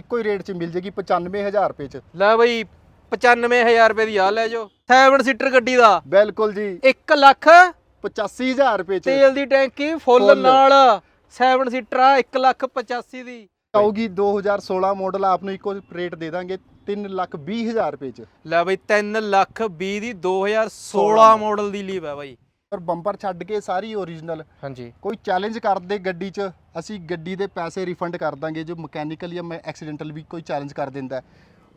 ਇੱਕੋ ਹੀ ਰੇਟ 'ਚ ਮਿਲ ਜੇਗੀ 95000 ਰੁਪਏ 'ਚ। ਲੈ ਬਈ 95000 ਰੁਪਏ ਦੀ ਆ ਲੈ ਜਾਓ 7 ਸੀਟਰ ਗੱਡੀ ਦਾ। ਬਿਲਕੁਲ ਜੀ। 1 ਲੱਖ 85000 ਰੁਪਏ 'ਚ। ਤੇਲ ਦੀ ਟੈਂਕੀ ਫੁੱਲ। ਨਾਲ। 7 ਸੀਟਰ ਆ 1 ਲੱਖ 85 ਦੀ। ਆਊਗੀ 2016 ਮਾਡਲ ਆਪ ਨੂੰ ਇੱਕੋ ਰੇਟ ਦੇ ਦਾਂਗੇ 320000 ਰੁਪਏ 'ਚ। ਲੈ ਬਈ 3 ਲੱਖ 20 ਦੀ 2016 ਮਾਡਲ ਦੀ ਲੀਵ ਹੈ ਬਾਈ। ਪਰ ਬੰਪਰ ਛੱਡ ਕੇ ਸਾਰੀ ਓਰੀਜਨਲ ਹਾਂਜੀ। ਕੋਈ ਚੈਲੰਜ ਕਰਦੇ ਗੱਡੀ 'ਚ ਅਸੀਂ ਗੱਡੀ ਦੇ ਪੈਸੇ ਰਿਫੰਡ ਕਰ ਦਾਂਗੇ। ਜੋ ਮਕੈਨੀਕਲ ਜਾਂ ਐਕਸੀਡੈਂਟਲ ਵੀ ਕੋਈ ਚੈਲੰਜ ਕਰ ਦਿੰਦਾ।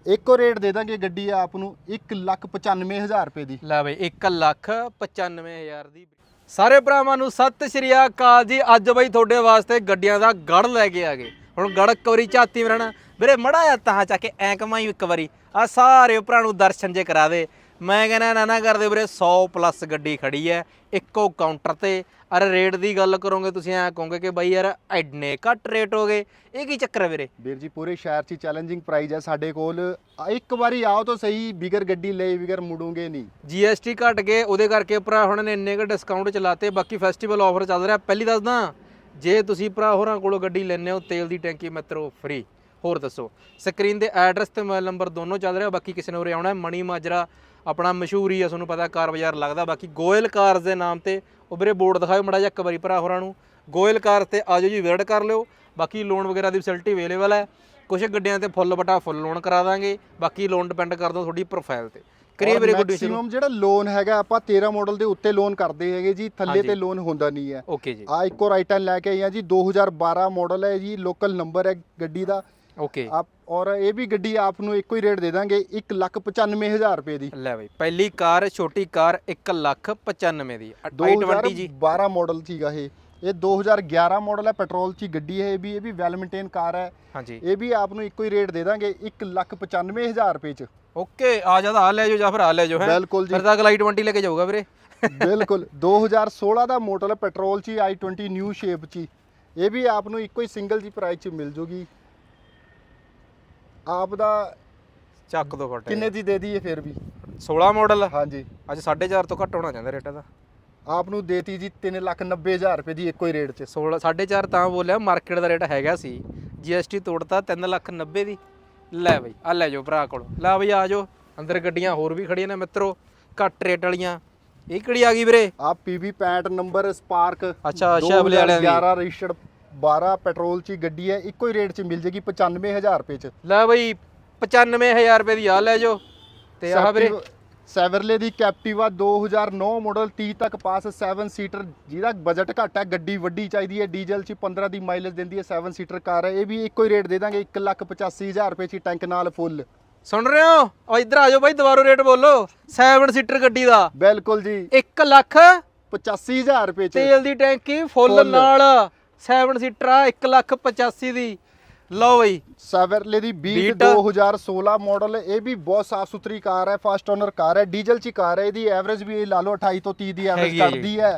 ਇੱਕੋ ਰੇਟ ਦੇ ਦਾਂਗੇ ਗੱਡੀ ਆਪ ਨੂੰ 195000 ਰੁਪਏ ਦੀ। ਲੈ ਬਈ 1 ਲੱਖ 95000 ਦੀ। ਸਾਰੇ ਭਰਾਵਾਂ ਨੂੰ ਸਤਿ ਸ਼੍ਰੀ ਅਕਾਲ ਜੀ। ਅੱਜ ਬਈ ਤੁਹਾਡੇ ਵਾਸਤੇ ਗੱਡੀਆਂ ਦਾ ਗੜ ਲੈ ਕੇ ਆ ਗਏ। ਹੁਣ ਗੜ ਇੱਕ ਵਾਰੀ ਝਾਤੀ ਮਰਣਾ ਵੀਰੇ ਮੜਾ ਜਾ ਤਾਂ ਚੱਕ ਕੇ ਐ ਕਮਾਈ ਇੱਕ ਵਾਰੀ। ਆ ਸਾਰੇ ਭਰਾ ਨੂੰ ਦਰਸ਼ਨ ਜੇ ਕਰਾ ਦੇ ਮੈਂ ਕਹਿੰਦਾ ਨਾ ਨਾ ਕਰਦੇ ਵੀਰੇ 100 ਪਲੱਸ ਗੱਡੀ ਖੜੀ ਐ ਇੱਕੋ ਕਾਊਂਟਰ ਤੇ। ਅਰੇ ਰੇਟ ਦੀ ਗੱਲ ਕਰੋਗੇ ਤੁਸੀਂ ਐ ਕਹੋਗੇ ਕਿ ਬਾਈ ਯਾਰ ਐਡਨੇ ਘੱਟ ਰੇਟ ਹੋ ਗਏ। ਇਹ ਕੀ ਚੱਕਰ ਹੈ ਵੀਰੇ? ਵੀਰ ਜੀ ਪੂਰੇ ਸ਼ਹਿਰ 'ਚ ਹੀ ਚੈਲੰਜਿੰਗ ਪ੍ਰਾਈਸ ਹੈ ਸਾਡੇ ਕੋਲ। ਇੱਕ ਵਾਰੀ ਆਓ ਤਾਂ ਸਹੀ ਬਿਗਰ ਗੱਡੀ ਲਈ ਬਿਗਰ ਮੁੜੋਗੇ ਨਹੀਂ। GST ਘਟ ਗਏ ਉਹਦੇ ਕਰਕੇ ਭਰਾ ਹੁਣ ਨੇ ਇੰਨੇ ਕੁ ਡਿਸਕਾਊਂਟ ਚਲਾਤੇ ਬਾਕੀ ਫੈਸਟੀਵਲ ਆਫਰ ਚੱਲ ਰਿਹਾ। ਪਹਿਲੀ ਦੱਸਦਾ ਜੇ ਤੁਸੀਂ ਭਰਾ ਹੋਰਾਂ ਕੋਲੋਂ ਗੱਡੀ ਲੈਣੇ ਹੋ ਤੇਲ ਦੀ ਟੈਂਕੀ ਮਿੱਤਰੋ ਫ੍ਰੀ ਹੋਰ ਦੱਸੋ। ਸਕਰੀਨ ਦੇ ਐਡਰੈਸ ਤੇ ਮੋਬਾਈਲ ਨੰਬਰ ਦੋਨੋਂ ਚੱਲ ਰਿਹਾ ਬਾਕੀ ਕਿਸੇ ਨੇ ਉਰੇ ਆਉਣਾ ਹੈ, ਮਣੀ ਮਾਜਰਾ ਆਪਣਾ ਮਸ਼ਹੂਰ ਹੀ ਆ ਤੁਹਾਨੂੰ ਪਤਾ ਕਾਰ ਬਾਜ਼ਾਰ ਲੱਗਦਾ। ਬਾਕੀ ਗੋਇਲ ਕਾਰਸ ਦੇ ਨਾਮ ਤੇ ਉਹ ਵੀਰੇ ਬੋਰਡ ਦਿਖਾਓ ਮੜਾ ਜਿਹਾ ਇੱਕ ਵਾਰੀ ਭਰਾ ਹੋਰਾਂ ਨੂੰ। ਗੋਇਲ ਕਾਰਸ ਤੇ ਆਜੋ ਜੀ ਵਿਜ਼ਿਟ ਕਰ ਲਿਓ। ਬਾਕੀ ਲੋਨ ਵਗੈਰਾ ਦੀ ਫੈਸਿਲਿਟੀ ਅਵੇਲੇਬਲ ਹੈ। ਕੁਝ ਗੱਡੀਆਂ ਤੇ ਫੁੱਲ ਬਟਾ ਫੁੱਲ ਲੋਨ ਕਰਾ ਦਾਂਗੇ। ਬਾਕੀ ਲੋਨ ਡਿਪੈਂਡ ਕਰਦਾ ਤੁਹਾਡੀ ਪ੍ਰੋਫਾਈਲ ਤੇ। ਕਰੀਏ ਵੀਰੇ ਗੁੱਡੀ ਮੈਕਸਿਮਮ ਜਿਹੜਾ ਲੋਨ ਹੈਗਾ ਆਪਾਂ 13 ਮਾਡਲ ਦੇ ਉੱਤੇ ਲੋਨ ਕਰਦੇ ਹੈਗੇ ਜੀ। ਥੱਲੇ। ਤੇ ਲੋਨ ਹੁੰਦਾ ਨਹੀਂ ਹੈ। ਓਕੇ ਜੀ। ਆ ਇੱਕੋ ਰਾਈਟ ਹੈਂਡ ਲੈ ਕੇ ਆਏ ਆ ਜੀ 2012 ਮਾਡਲ ਹੈ ਜੀ। ਲੋਕਲ ਨੰਬਰ ਹੈ ਗੱਡੀ ਦਾ। ਓਕੇ ਆਪ ਔਰ ਇਹ ਵੀ ਗੱਡੀ ਆਪ ਨੂੰ ਇੱਕੋ ਹੀ ਰੇਟ ਦੇ ਦਾਂਗੇ 195000 ਰੁਪਏ ਦੀ। ਲੈ ਬਈ ਪਹਿਲੀ ਕਾਰ ਛੋਟੀ ਕਾਰ 1 ਲੱਖ 95 ਦੀ। i20 ਜੀ। 2012 ਮਾਡਲ ਸੀਗਾ ਇਹ। ਇਹ 2011 ਮਾਡਲ ਹੈ ਪੈਟਰੋਲ 'ਚ ਗੱਡੀ ਹੈ ਇਹ ਵੀ ਇਹ ਵੀ ਵੈਲ ਮੇਨਟੇਨ ਕਾਰ ਹੈ। ਹਾਂਜੀ। ਇਹ ਵੀ ਆਪ ਨੂੰ ਇੱਕੋ ਹੀ ਰੇਟ ਦੇ ਦਾਂਗੇ 195000 ਰੁਪਏ 'ਚ। ਓਕੇ ਆ ਜਾ ਤਾਂ ਆ ਲੈ ਜਾਓ ਜਾਂ ਫਿਰ ਆ ਲੈ ਜਾਓ ਹੈ? ਬਿਲਕੁਲ ਜੀ। ਫਿਰ ਤਾਂ ਅਗਲਾ i20 ਲੈ ਕੇ ਜਾਊਗਾ ਵੀਰੇ। ਬਿਲਕੁਲ। 2016 ਦਾ ਮਾਡਲ ਹੈ ਪੈਟਰੋਲ 'ਚ ਹੀ i20 ਨਿਊ ਸ਼ੇਪ 'ਚ ਇਹ ਵੀ ਆਪ ਨੂੰ ਇੱਕੋ ਹੀ ਸਿੰਗਲ ਜੀ ਪ੍ਰਾਈਸ 'ਚ ਮਿਲ ਜੂਗੀ। ਆਪ ਦਾ ਚੱਕ ਦੋ ਫਟ। ਕਿੰਨੇ ਦੀ ਦੇ ਦਈਏ ਫਿਰ ਵੀ? 16 ਮਾਡਲ ਹਾਂਜੀ। ਅੱਜ 4.5 ਤੋਂ ਘੱਟ ਹੋਣਾ ਚਾਹੁੰਦਾ ਰੇਟ ਦਾ ਆਪ ਨੂੰ ਦੇਤੀ ਜੀ 390000 ਰੁਪਏ ਦੀ ਇੱਕੋ ਹੀ ਰੇਟ 'ਚ। 16 4.5 ਤਾਂ ਬੋਲਿਆ ਮਾਰਕੀਟ ਦਾ ਰੇਟ ਹੈਗਾ ਸੀ। GST ਤੋੜਤਾ 3 ਲੱਖ 90 ਦੀ। ਲੈ ਬਈ ਆ ਲੈ ਜਾਓ ਭਰਾ ਕੋਲ। ਲੈ ਬਈ ਆ ਜਾਓ। ਅੰਦਰ ਗੱਡੀਆਂ ਹੋਰ ਵੀ ਖੜੀਆਂ ਨੇ ਮਿੱਤਰੋ। ਘੱਟ ਰੇਟ ਵਾਲੀਆਂ। ਇਹ ਕਿਹੜੀ ਆ ਗਈ ਵੀਰੇ? ਆ PV 65 ਨੰਬਰ ਸਪਾਰਕ ਅੱਛਾ, ਸ਼ੈਵਲੇ ਵਾਲਿਆਂ ਦੀ। 11 ਰਜਿਸਟਰਡ 12 ਪੈਟਰੋਲ 'ਚ ਹੀ ਗੱਡੀ ਹੈ ਇੱਕੋ ਹੀ ਰੇਟ 'ਚ ਮਿਲ ਜੇਗੀ 95000 ਰੁਪਏ 'ਚ। ਲੈ ਬਈ 95000 ਰੁਪਏ ਦੀ ਆ ਲੈ ਜਾਓ। ਤੇ ਆਹ ਵੀਰੇ। ਸੈਵਰਲੇ ਦੀ ਕੈਪਟਿਵਾ 2009 ਮਾਡਲ 30 ਤੱਕ ਪਾਸ 7 ਸੀਟਰ ਜਿਹਦਾ ਬਜਟ ਘੱਟ ਹੈ ਗੱਡੀ ਵੱਡੀ ਚਾਹੀਦੀ ਹੈ ਡੀਜ਼ਲ 'ਚ 15 ਦੀ ਮਾਈਲੇਜ ਦਿੰਦੀ ਹੈ 7 ਸੀਟਰ ਕਾਰ ਹੈ ਇਹ ਵੀ ਇੱਕੋ ਹੀ ਰੇਟ ਦੇ ਦਾਂਗੇ 185000 ਰੁਪਏ 'ਚ ਟੈਂਕ ਨਾਲ ਫੁੱਲ ਸੁਣ ਰਹੇ ਹੋ? ਆ ਇੱਧਰ ਆ ਜਾਓ ਬਾਈ ਦੁਬਾਰਾ ਰੇਟ ਬੋਲੋ। 7 ਸੀਟਰ ਗੱਡੀ ਦਾ। ਬਿਲਕੁਲ ਜੀ। 1 ਲੱਖ 85000 ਰੁਪਏ 'ਚ। ਤੇਲ ਦੀ ਟੈਂਕੀ ਫੁੱਲ। ਨਾਲ। 7 ਸੀਟਰ ਆ 1 ਲੱਖ 85 ਦੀ। ਲਓ ਬਈ। ਸੈਵਰਲੇ ਦੀ ਬੀਟ Beat। 2016 ਮਾਡਲ ਇਹ ਵੀ ਬਹੁਤ ਸਾਫ਼ ਸੁਥਰੀ ਕਾਰ ਹੈ ਫਸਟ ਓਨਰ ਕਾਰ ਹੈ ਡੀਜ਼ਲ 'ਚ ਕਾਰ ਹੈ ਇਹਦੀ ਐਵਰੇਜ ਵੀ ਲਾ ਲਓ 28 ਤੋਂ 30 ਦੀ ਐਵਰੇਜ। ਕਰਦੀ ਹੈ।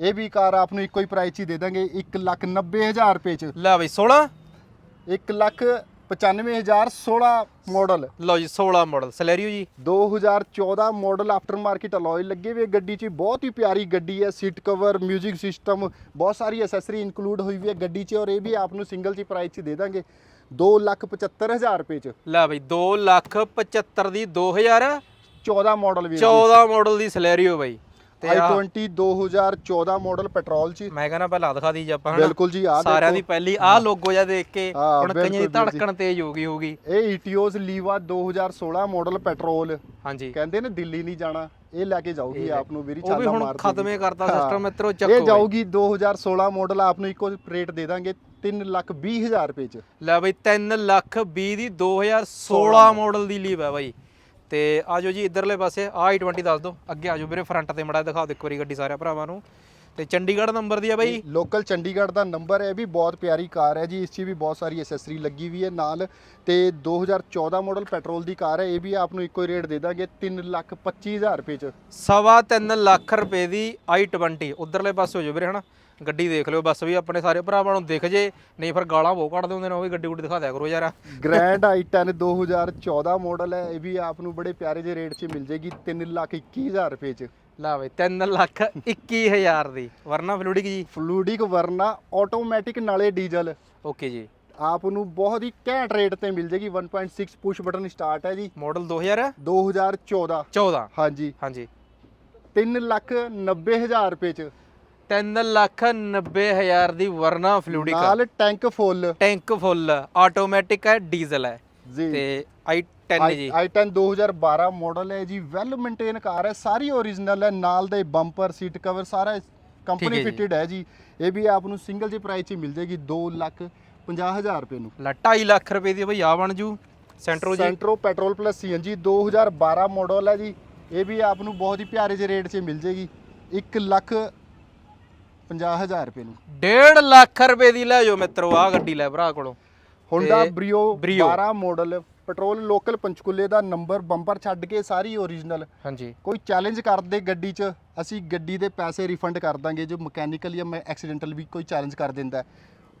ਇਹ ਵੀ ਕਾਰ ਆਪ ਨੂੰ ਇੱਕੋ ਹੀ ਪ੍ਰਾਈਸ 'ਚ ਹੀ ਦੇ ਦਾਂਗੇ 190000 ਰੁਪਏ 'ਚ। ਲੈ ਬਈ 16 1 ਲੱਖ 95016 ਮਾਡਲ ਲਓ ਜੀ 16 ਮਾਡਲ ਸਲੈਰੀਓ ਜੀ। 2014 ਮਾਡਲ ਆਫਟਰ ਮਾਰਕੀਟ ਅਲੋਏ ਲੱਗੇ ਹੋਏ ਗੱਡੀ 'ਚ ਬਹੁਤ ਹੀ ਪਿਆਰੀ ਗੱਡੀ ਹੈ ਸੀਟ ਕਵਰ 뮤직 ਸਿਸਟਮ ਬਹੁਤ ਸਾਰੀ ਐਸੈਸਰੀ ਇਨਕਲੂਡ ਹੋਈ ਵੀ ਹੈ ਗੱਡੀ 'ਚ ਔਰ ਇਹ ਵੀ ਆਪ ਨੂੰ ਸਿੰਗਲ 'ਚ ਪ੍ਰਾਈਸ 'ਚ ਦੇ ਦਾਂਗੇ। 275000 ਰੁਪਏ 'ਚ। ਲੈ ਬਈ 2 ਲੱਖ 75 ਦੀ 2014 14 ਮਾਡਲ ਵੀ ਮਾਡਲ ਦੀ ਸਲੈਰੀਓ ਬਈ। I20 2014 ਮਾਡਲ ਪੈਟਰੋਲ 'ਚ ਮੈਂ ਕਹਿੰਦਾ ਪਹਿਲਾਂ ਦਿਖਾ ਦੀ ਜੀ ਆਪਾਂ ਹਨਾ? ਬਿਲਕੁਲ ਜੀ ਆ ਸਾਰਿਆਂ ਦੀ ਪਹਿਲੀ ਆਹ ਲੋਗੋ ਜਿਹਾ ਦੇਖ ਕੇ ਹੁਣ ਕਈਆਂ ਦੀ। ਧੜਕਣ ਤੇਜ਼ ਹੋ ਗਈ ਹੋਗੀ ਇਹ ਈਟੀਓਸ ਲੀਵਾ 2016 ਮਾਡਲ ਪੈਟਰੋਲ ਹਾਂਜੀ। ਕਹਿੰਦੇ ਨੇ ਦਿੱਲੀ ਨਹੀਂ ਜਾਣਾ ਇਹ ਲੈ ਕੇ ਜਾਊਗੀ ਇਹ ਆਪ ਨੂੰ ਵੀਰੀ ਉਹ ਵੀ ਚਾਲਾ ਹੁਣ ਮਾਰ ਖਤਮੇ ਕਰਤਾ। ਸਿਸਟਮ ਮਿੱਤਰੋ ਇਹ ਚੱਕੋ ਬਈ। ਜਾਊਗੀ 2016 ਮਾਡਲ ਆਪ ਨੂੰ ਇੱਕੋ ਰੇਟ ਦੇ ਦਾਂਗੇ 320000 ਰੁਪਏ 'ਚ। ਲੈ ਬਈ 3 ਲੱਖ 20 ਦੀ 2016 ਮਾਡਲ ਦੀ ਲੀਵ ਹੈ ਬਾਈ। ਤੇ ਆਜੋ ਜੀ ਇਧਰਲੇ ਪਾਸੇ ਆ i20 ਦੱਸ ਦਿਓ। ਅੱਗੇ ਆਜੋ ਵੀਰੇ ਫਰੰਟ ਤੇ ਮੜਾ ਦਿਖਾ ਦਿਓ ਇੱਕ ਵਾਰੀ ਗੱਡੀ ਸਾਰਿਆਂ ਭਰਾਵਾਂ ਨੂੰ। ਤੇ ਚੰਡੀਗੜ੍ਹ ਨੰਬਰ ਦੀ ਆ ਬਾਈ। ਲੋਕਲ ਚੰਡੀਗੜ੍ਹ ਦਾ ਨੰਬਰ ਹੈ ਇਹ ਵੀ ਬਹੁਤ ਪਿਆਰੀ ਕਾਰ ਹੈ ਜੀ। ਇਸ 'ਚ ਵੀ ਬਹੁਤ ਸਾਰੀ ਐਸੈਸਰੀ ਲੱਗੀ ਵੀ ਹੈ ਨਾਲ। ਤੇ 2014 ਮਾਡਲ ਪੈਟਰੋਲ ਦੀ ਕਾਰ ਹੈ ਇਹ ਵੀ ਆਪ ਨੂੰ ਇੱਕੋ ਹੀ ਰੇਟ ਦੇ ਦਾਂਗੇ 325000 ਰੁਪਏ 'ਚ। ਸਵਾ 3 ਲੱਖ ਰੁਪਏ ਦੀ i20 ਉਧਰਲੇ ਪਾਸੇ ਹੋ ਜਾਓ ਵੀਰੇ ਹਨਾ? ਗੱਡੀ ਦੇਖ ਲਿਓ ਬਸ ਵੀ ਆਪਣੇ ਸਾਰੇ ਭਰਾਵਾਂ ਨੂੰ ਦਿਖ ਜੇ ਨਹੀਂ ਫਿਰ ਗਾਲਾਂ ਬਹੁਤ ਕੱਢਦੇ ਹੁੰਦੇ ਨੇ ਉਹ ਵੀ ਗੱਡੀ ਗੁੱਡੀ ਦਿਖਾ ਦਿਆ ਕਰੋ ਯਾਰ। ਗ੍ਰੈਂਡ i10 2014 ਮਾਡਲ ਹੈ ਇਹ ਵੀ ਆਪ ਨੂੰ ਬੜੇ ਪਿਆਰੇ ਜਿਹੇ ਰੇਟ 'ਚ ਮਿਲ ਜੇਗੀ 321000 ਰੁਪਏ 'ਚ। ਲਾ ਬਈ 3 ਲੱਖ 21000 ਦੀ ਵਰਨਾ ਫਲੂਡਿਕ ਜੀ। ਫਲੂਡਿਕ ਵਰਨਾ ਆਟੋਮੈਟਿਕ ਨਾਲੇ ਡੀਜ਼ਲ। ਓਕੇ ਜੀ। ਆਪ ਨੂੰ ਬਹੁਤ ਹੀ ਘੈਂਟ ਰੇਟ ਤੇ ਮਿਲ ਜੇਗੀ 1.6 ਪੁਸ਼ ਬਟਨ ਸਟਾਰਟ ਹੈ ਜੀ। ਮਾਡਲ 2014 2014 ਹਾਂਜੀ। ਹਾਂਜੀ। 3 ਲੱਖ 90 ਹਜ਼ਾਰ ਰੁਪਏ ਚ। 3 ਲੱਖ 90 ਹਜ਼ਾਰ ਦੀ ਵਰਨਾ ਫਲੂਡਿਕਾ ਨਾਲ tank full. Tank full automatic ਹੈ ਡੀਜ਼ਲ ਹੈ। ਜੀ। ਤੇ i10 ਜੀ। i10 2012 ਮਾਡਲ ਹੈ ਜੀ ਵੈਲ ਮੇਨਟੇਨ ਕਾਰ ਹੈ ਸਾਰੀ ਓਰੀਜਨਲ ਹੈ ਨਾਲ ਦੇ ਬੰਪਰ ਸੀਟ ਕਵਰ ਸਾਰਾ ਕੰਪਨੀ ਹੈ ਜੀ। ਫਿਟਡ ਹੈ ਜੀ। ਇਹ ਵੀ ਆਪ ਨੂੰ ਸਿੰਗਲ ਜੀ ਪ੍ਰਾਈਸ 'ਚ ਮਿਲ ਜੇਗੀ 2 ਲੱਖ 50 ਹਜ਼ਾਰ ਰੁਪਏ ਨੂੰ। ਲੈ 2.5 ਲੱਖ ਰੁਪਏ ਦੀ ਬਈ ਆ ਬਣ ਜੂ। ਸੈਂਟਰੋ ਜੀ। Santro petrol plus CNG 2012 model ਹੈ ਜੀ। ਇਹ ਵੀ ਆਪ ਨੂੰ ਬਹੁਤ ਹੀ ਪਿਆਰੇ ਜਿਹੇ ਰੇਟ 'ਚ ਮਿਲ ਜੇਗੀ 1 ਲੱਖ 50 ਹਜ਼ਾਰ ਰੁਪਏ ਨੂੰ। 1.5 ਲੱਖ ਰੁਪਏ ਦੀ ਲੈ ਜਾਓ ਮਿੱਤਰੋ ਆ ਗੱਡੀ ਲੈ ਭਰਾ ਕੋਲੋਂ। ਹੋਂਡਾ ਤੇ Brio Brio 12 model petrol local ਪੰਚਕੂਲੇ ਦਾ ਨੰਬਰ ਬੰਪਰ ਛੱਡ ਕੇ ਸਾਰੀ ਓਰੀਜਨਲ ਹਾਂਜੀ। ਕੋਈ ਚੈਲੰਜ ਕਰਦੇ ਗੱਡੀ 'ਚ ਅਸੀਂ ਗੱਡੀ ਦੇ ਪੈਸੇ ਰਿਫੰਡ ਕਰ ਦਾਂਗੇ ਜੋ ਮਕੈਨੀਕਲ ਜਾਂ ਐਕਸੀਡੈਂਟਲ ਵੀ ਕੋਈ ਚੈਲੰਜ ਕਰ ਦਿੰਦਾ। ਹੈ।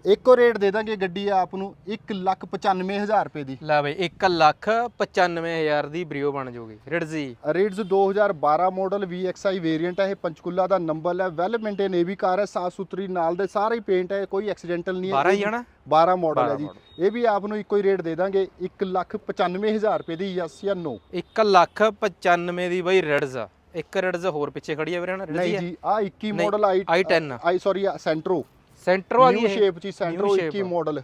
ਇੱਕੋ ਰੇਟ ਦੇ ਦਾਂਗੇ ਗੱਡੀ ਆਪ ਨੂੰ 195000 ਰੁਪਏ ਦੀ। ਲੈ ਬਈ 1 ਲੱਖ 95 ਹਜ਼ਾਰ ਦੀ ਬਰੀਓ ਬਣ ਜੂਗੀ। ਰਿਡਜ਼ੀ ਰੇਡਸ 2012 ਮਾਡਲ VXI ਵੇਰੀਐਂਟ ਹੈ ਇਹ ਪੰਚਕੂਲਾ ਦਾ ਨੰਬਰ ਹੈ ਵੈਲ ਮੇਨਟੇਨ ਇਹ ਵੀ ਕਾਰ ਹੈ ਸਾਫ਼ ਸੁਥਰੀ ਨਾਲ ਦੇ ਸਾਰਾ ਹੀ ਪੇਂਟ ਹੈ ਕੋਈ ਐਕਸੀਡੈਂਟਲ ਨਹੀਂ ਹੈ 12 ਹੀ ਨਾ? 12 ਮਾਡਲ ਹੈ 12 ਜੀ। ਇਹ ਵੀ ਆਪ ਨੂੰ ਇੱਕੋ ਹੀ ਰੇਟ ਦੇ ਦਾਂਗੇ 195000 ਰੁਪਏ ਦੀ ਯਸ ਜਾਂ ਨੋ। 1 ਲੱਖ 95 ਦੀ ਬਈ ਰਿਡਜ਼ ਇੱਕ ਰਿਡਜ਼ ਹੋਰ ਪਿੱਛੇ ਖੜੀ ਆ ਵੀਰੇ ਨਾ ਰਿਡਜ਼ੀ ਨਹੀਂ ਜੀ ਆ 21 ਨਹੀਂ, ਮਾਡਲ ਆਈ i10 ਆਈ ਸੌਰੀ ਸੈਂਟਰੋ ਸੈਂਟਰੋ ਆ ਗਈ ਨਿਊ ਸ਼ੇਪ ਜੀ ਸੈਂਟਰੋ shape 21 ਆ। ਮਾਡਲ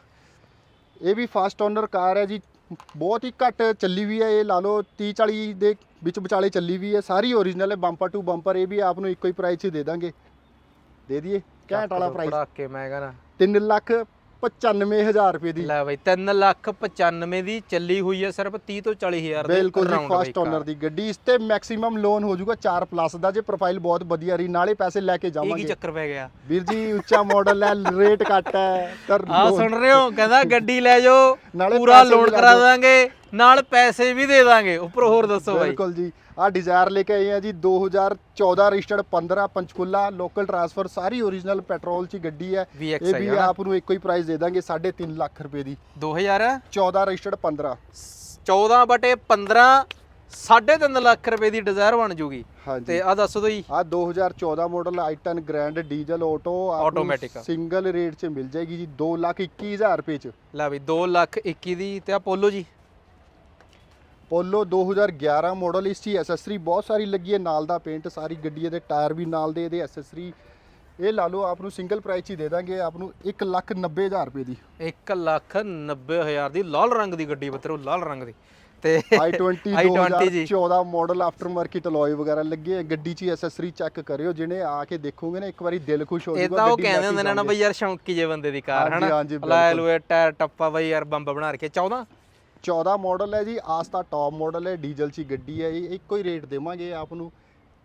ਇਹ ਵੀ ਫਾਸਟ ਓਨਰ ਕਾਰ ਹੈ ਜੀ। ਬਹੁਤ ਹੀ ਘੱਟ ਚੱਲੀ ਵੀ ਹੈ ਇਹ ਲਾ ਲਓ 30 40 ਦੇ ਵਿੱਚ ਵਿਚਾਲੇ ਚੱਲੀ ਵੀ ਹੈ ਸਾਰੀ ਓਰੀਜਨਲ ਹੈ ਬੰਪਰ ਟੂ ਬੰਪਰ ਇਹ ਵੀ ਆਪ ਨੂੰ ਇੱਕੋ ਹੀ ਪ੍ਰਾਈਸ 'ਚ ਦੇ ਦਾਂਗੇ। ਦੇ ਦਈਏ ਘੈਂਟ ਵਾਲਾ ਪ੍ਰਾਈਸ ਪੜਾਕੇ ਮੈਂ ਕਹਿੰਦਾ। 3 ਲੱਖ 95000 ਰੁਪਏ ਦੀ। ਲੈ ਬਈ 3 ਲੱਖ 95 ਦੀ ਚੱਲੀ ਹੋਈ ਹੈ ਸਿਰਫ 30 ਤੋਂ 40 ਹਜ਼ਾਰ ਦੇ ਬਿਲਕੁਲ ਜੀ ਫਾਸਟ। ਓਨਰ ਦੀ ਗੱਡੀ। ਇਸ ਤੇ ਮੈਕਸਿਮਮ ਲੋਨ ਹੋ ਜਾਊਗਾ 4 ਪਲੱਸ ਦਾ ਜੇ ਪ੍ਰੋਫਾਈਲ ਬਹੁਤ ਵਧੀਆ ਰਹੀ ਨਾਲੇ ਪੈਸੇ ਲੈ ਕੇ ਇਹ ਕੀ ਜਾਵਾਂਗੇ। ਚੱਕਰ ਪੈ ਗਿਆ? ਵੀਰ ਜੀ ਉੱਚਾ ਮਾਡਲ ਹੈ ਰੇਟ ਘੱਟ ਹੈ ਤਾਂ ਆ ਸੁਣ ਰਹੇ ਹੋ ਕਹਿੰਦਾ ਗੱਡੀ ਲੈ ਜਾਓ ਪੂਰਾ ਲੋਨ ਕਰਾ। ਦਾਂਗੇ ਨਾਲ ਪੈਸੇ ਵੀ ਦੇ ਦਾਂਗੇ। ਉੱਪਰ ਹੋਰ ਦੱਸੋ ਬਾਈ। ਬਿਲਕੁਲ ਜੀ। ਆ ਡਿਜ਼ਾਇਰ ਲੈ ਕੇ ਆਏ ਆ ਜੀ 2014 ਰਜਿਸਟਰਡ 15 ਪੰਚਕੂਲਾ ਲੋਕਲ ਟਰਾਂਸਫਰ ਸਾਰੀ ਓਰੀਜਨਲ ਪੈਟਰੋਲ 'ਚ ਗੱਡੀ ਹੈ। ਇਹ ਵੀ? ਆਪ ਨੂੰ ਇੱਕੋ ਹੀ ਪ੍ਰਾਈਸ ਦੇ ਦਾਂਗੇ 3.5 ਲੱਖ ਰੁਪਏ ਦੀ। 2000 14 ਰਜਿਸਟਰਡ 15 14 ਬਟੇ 15 3.5 ਲੱਖ ਰੁਪਏ ਦੀ ਡਿਜ਼ਾਇਰ ਬਣ ਜੂਗੀ। ਤੇ ਆ ਦੱਸੋ ਜੀ। ਆ 2014 model i10 grand diesel auto Automatic ਆ। ਸਿੰਗਲ ਰੇਟ 'ਚ ਮਿਲ ਜਾਏਗੀ ਜੀ 221000 ਰੁਪਏ 'ਚ। ਲੈ ਬਈ 2 ਲੱਖ 21 ਦੀ ਤੇ ਆ ਪੋਲੋ ਜੀ। ਪੋਲੋ 2011 ਮਾਡਲ ਇਸ 'ਚ ਐਸੈਸਰੀ ਬਹੁਤ ਸਾਰੀ ਲੱਗੀ ਹੈ। ਨਾਲ ਦਾ ਪੇਂਟ ਸਾਰੀ ਗੱਡੀ ਦੇ ਟਾਇਰ ਵੀ ਨਾਲ ਦੇ ਇਹਦੇ ਐਸੈਸਰੀ ਇਹ ਲਾ ਲਓ ਆਪ ਨੂੰ ਸਿੰਗਲ ਪ੍ਰਾਈਸ ਹੀ ਦੇ ਦਾਂਗੇ। ਆਪ ਨੂੰ 190000 ਰੁਪਏ ਦੀ। 1 ਲੱਖ 90 ਹਜ਼ਾਰ ਦੀ ਲਾਲ ਰੰਗ ਦੀ ਗੱਡੀ ਬਤਰੋ ਲਾਲ ਰੰਗ ਦੀ। ਤੇ i20 i20 ਜੀ। 2014 ਮਾਡਲ ਆਫਟਰ ਮਾਰਕੀਟ ਅਲੋਏ ਵਗੈਰਾ ਲੱਗੇ ਹੈ। ਗੱਡੀ 'ਚ ਐਸੈਸਰੀ ਚੈੱਕ ਕਰਿਓ। ਜਿਹਨੇ ਆ ਕੇ ਦੇਖੋਗੇ ਨਾ ਇੱਕ ਵਾਰੀ ਦਿਲ ਖੁਸ਼ ਹੋ ਇਹ ਜਾਊਗਾ ਤਾਂ ਉਹ ਗੱਡੀ ਲੈ ਕਹਿੰਦੇ ਹੁੰਦੇ ਨੇ ਨਾ। ਬਈ ਯਾਰ ਸ਼ੌਂਕੀ ਜੇ ਬੰਦੇ ਦੀ ਕਾਰ ਹਨਾ? ਹਾਂਜੀ, ਲਾਇ ਬਿਲਕੁਲ। ਲੂਏ ਟਾਇਰ ਟੱਪਾ ਬਈ ਯਾਰ ਬੰਬ ਬਣਾ ਕੇ 14 14 ਮਾਡਲ ਹੈ ਜੀ ਆਸਤਾ ਟੌਪ ਮਾਡਲ ਹੈ ਡੀਜ਼ਲ 'ਚ ਗੱਡੀ ਹੈ ਇਹ ਇੱਕੋ ਹੀ ਰੇਟ ਦੇਵਾਂਗੇ ਆਪ ਨੂੰ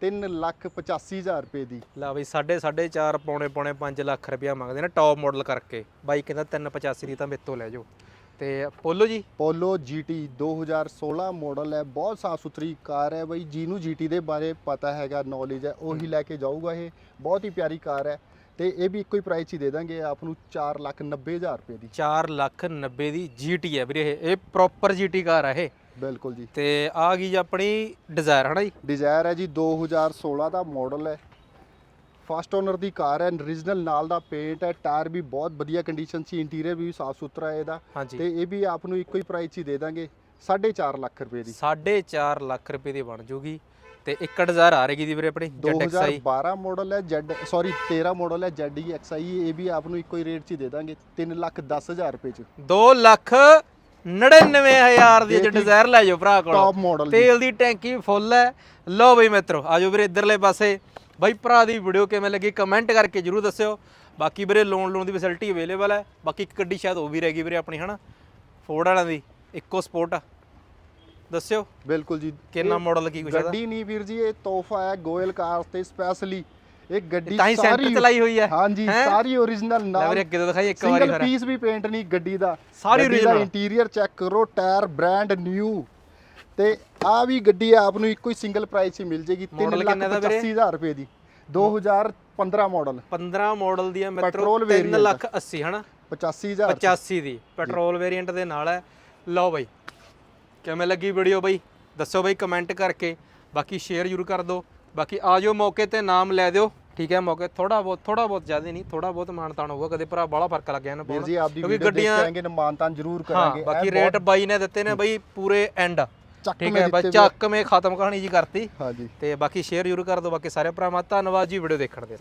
3 ਲੱਖ 85000 ਰੁਪਏ ਦੀ। ਲਾ ਬਈ 4.5 4 ਪੌਣੇ ਪੌਣੇ 5 ਲੱਖ ਰੁਪਇਆ ਮੰਗਦੇ ਨੇ ਟੌਪ ਮਾਡਲ ਕਰਕੇ। ਬਾਈ ਕਹਿੰਦਾ 385 ਦੀ ਤਾਂ ਮੇਤੋਂ ਲੈ ਜਾਓ। ਤੇ ਪੋਲੋ ਜੀ? ਪੋਲੋ GT 2016 ਮਾਡਲ ਹੈ ਬਹੁਤ ਸਾਫ਼ ਸੁਥਰੀ ਕਾਰ ਹੈ ਬਈ ਜਿਹਨੂੰ GT ਦੇ ਬਾਰੇ ਪਤਾ ਹੈਗਾ ਨੌਲੇਜ ਹੈ ਉਹੀ ਲੈ ਕੇ ਜਾਊਗਾ ਇਹ ਬਹੁਤ ਹੀ ਪਿਆਰੀ ਕਾਰ ਹੈ। ਤੇ ਇਹ ਵੀ ਇੱਕੋ ਹੀ ਪ੍ਰਾਈਸ ਹੀ ਦੇ ਦਾਂਗੇ ਆਪ ਨੂੰ 4 ਲੱਖ 90000 ਰੁਪਏ ਦੀ। 4 ਲੱਖ 90 ਦੀ GT ਹੈ ਵੀਰੇ ਇਹ। ਇਹ ਪ੍ਰੋਪਰ GT ਕਾਰ ਆ ਇਹ। ਬਿਲਕੁਲ ਜੀ। ਤੇ ਆ ਗਈ ਜੀ ਆਪਣੀ ਡਿਜ਼ਾਇਰ ਹਨਾ ਜੀ? ਡਿਜ਼ਾਇਰ ਹੈ ਜੀ 2016 ਦਾ ਮਾਡਲ ਹੈ। ਫਸਟ ਓਨਰ ਦੀ ਕਾਰ ਹੈ ਓਰੀਜਨਲ ਨਾਲ ਦਾ ਪੇਂਟ ਹੈ ਟਾਇਰ ਵੀ ਬਹੁਤ ਵਧੀਆ ਕੰਡੀਸ਼ਨ 'ਚ ਇੰਟੀਰੀਅਰ ਵੀ ਸਾਫ਼ ਸੁਥਰਾ ਹੈ ਇਹਦਾ ਤੇ ਇਹ ਵੀ ਆਪ ਨੂੰ ਇੱਕੋ ਹੀ ਪ੍ਰਾਈਸ ਹੀ ਦੇ ਦਾਂਗੇ 4.5 ਲੱਖ ਰੁਪਏ ਦੀ। 4.5 ਲੱਖ ਰੁਪਏ ਦੀ ਬਣ ਜੂਗੀ। ਤੇ ਡਿਜ਼ਾਇਰ ਆ ਰਹੀ ਦੀ ਵੀਰੇ ਆਪਣੀ ZXi 2012 ਮਾਡਲ ਹੈ Z ਸੌਰੀ 13 ਮਾਡਲ ਹੈ ZXi ਇਹ ਵੀ ਆਪ ਨੂੰ ਇੱਕੋ ਹੀ ਰੇਟ 'ਚ ਦੇ ਦਾਂਗੇ 3 ਲੱਖ 10000 ਰੁਪਏ 'ਚ। 2 ਲੱਖ 99000 ਦੀ ਇਹ ਡਿਜ਼ਾਇਰ ਲੈ ਜਾਓ ਭਰਾ ਕੋਲ। ਟੌਪ ਮਾਡਲ ਤੇਲ ਦੀ ਟੈਂਕੀ ਫੁੱਲ ਹੈ। ਲਓ ਬਈ ਮਿੱਤਰੋ ਆਜੋ ਵੀਰੇ ਇਧਰਲੇ ਪਾਸੇ। ਬਾਈ ਭਰਾ ਦੀ ਵੀਡੀਓ ਕਿਵੇਂ ਲੱਗੀ ਕਮੈਂਟ ਕਰਕੇ ਜਰੂਰ ਦੱਸਿਓ। ਬਾਕੀ ਵੀਰੇ ਲੋਨ ਲੋਨ ਦੀ ਫੈਸਿਲਿਟੀ ਅਵੇਲੇਬਲ ਹੈ। ਬਾਕੀ ਇੱਕ ਗੱਡੀ ਸ਼ਾਇਦ ਉਹ ਵੀ ਰਹਿ ਗਈ ਵੀਰੇ ਆਪਣੀ ਹਨਾ? ਫੋਰਡ ਵਾਲਿਆਂ ਦੀ ਇੱਕੋ ਸਪੋਰਟ ਦੱਸਿਓ। ਬਿਲਕੁਲ ਜੀ। ਕਿੰਨਾ ਮਾਡਲ ਕੀ ਕੁਛ ਇਹਦਾ? ਗੱਡੀ ਨਹੀਂ ਵੀਰ ਜੀ ਇਹ ਤੋਹਫਾ ਹੈ ਗੋਇਲ ਕਾਰ ਤੇ ਸਪੈਸ਼ਲੀ ਇਹ ਗੱਡੀ ਤਾਂ ਹੀ ਸੈਂਟਰ ਚਲਾਈ ਹੋਈ ਹੈ। ਹਾਂਜੀ ਹੈਂ? ਸਾਰੀ ਓਰੀਜਨਲ ਲੈ ਨਾਲ। ਵੀਰੇ ਅੱਗੇ ਤੋਂ ਦਿਖਾਈ ਇੱਕ ਵਾਰੀ ਸਿੰਗਲ ਫਿਰ। ਪੀਸ ਵੀ ਪੇਂਟ ਨਹੀਂ ਗੱਡੀ ਦਾ। ਸਾਰੀ ਗੱਡੀ ਦਾ original। ਇੰਟੀਰੀਅਰ ਚੈੱਕ ਕਰੋ ਟਾਇਰ ਬ੍ਰਾਂਡ ਨਿਊ ਤੇ ਆ ਵੀ ਗੱਡੀ ਆਪ ਨੂੰ ਇੱਕੋ ਹੀ ਸਿੰਗਲ ਪ੍ਰਾਈਸ ਹੀ ਮਿਲ ਜੇਗੀ 3 Model ਲੱਖ ਕਿੰਨੇ ਦਾ ਵੀਰੇ? 85000 ਰੁਪਏ ਦੀ। 2015 ਮਾਡਲ 15 ਮਾਡਲ ਦੀ ਹੈ ਮਿੱਤਰੋ Petrol 3 variant। ਲੱਖ 80 ਹਨਾ? 85000 85 ਦੀ। ਪੈਟਰੋਲ ਵੇਰੀਐਂਟ ਦੇ ਨਾਲ ਹੈ। ਲਓ ਬਾਈ ਕਿਵੇਂ ਲੱਗੀ ਵੀਡੀਓ ਬਾਈ? ਦੱਸੋ ਬਾਈ ਕਮੈਂਟ ਕਰਕੇ। ਬਾਕੀ ਸ਼ੇਅਰ ਜ਼ਰੂਰ ਕਰ ਦਿਓ। ਬਾਕੀ ਆ ਜਾਓ ਮੌਕੇ ਤੇ ਨਾਮ ਲੈ ਦਿਓ। ਠੀਕ ਹੈ ਮੌਕੇ ਥੋੜਾ ਬਹੁਤ ਥੋੜਾ ਬਹੁਤ ਜ਼ਿਆਦਾ ਨਹੀਂ ਥੋੜਾ ਬਹੁਤ ਮਾਨਤਾਨ ਹੋਊਗਾ। ਕਦੇ ਭਰਾ ਬਾਹਲਾ ਫ਼ਰਕ ਲੱਗ ਗਿਆ ਨਾ ਵੀਰ ਜੀ ਆਪਦੀ ਕਿਉਂਕਿ ਵੀਡੀਓ ਦੇਖ ਮਾਨਤਾਨ ਜ਼ਰੂਰ ਕਰਾਂਗੇ। ਬਾਕੀ ਰੇਟ ਬਾਈ ਨੇ ਦਿੱਤੇ ਨੇ ਬਈ ਪੂਰੇ ਐਂਡ ਠੀਕ ਹੈ ਹੋਏ। ਚੱਕ ਮੇ ਖਤਮ ਕਹਾਣੀ ਜੀ ਕਰਤੀ। ਹਾਂਜੀ। ਤੇ ਬਾਕੀ ਸ਼ੇਅਰ ਜ਼ਰੂਰ ਕਰ ਦਿਓ। ਬਾਕੀ ਸਾਰੇ ਭਰਾਵਾਂ ਧੰਨਵਾਦ ਜੀ ਵੀਡੀਓ ਦੇਖਣ ਦੇ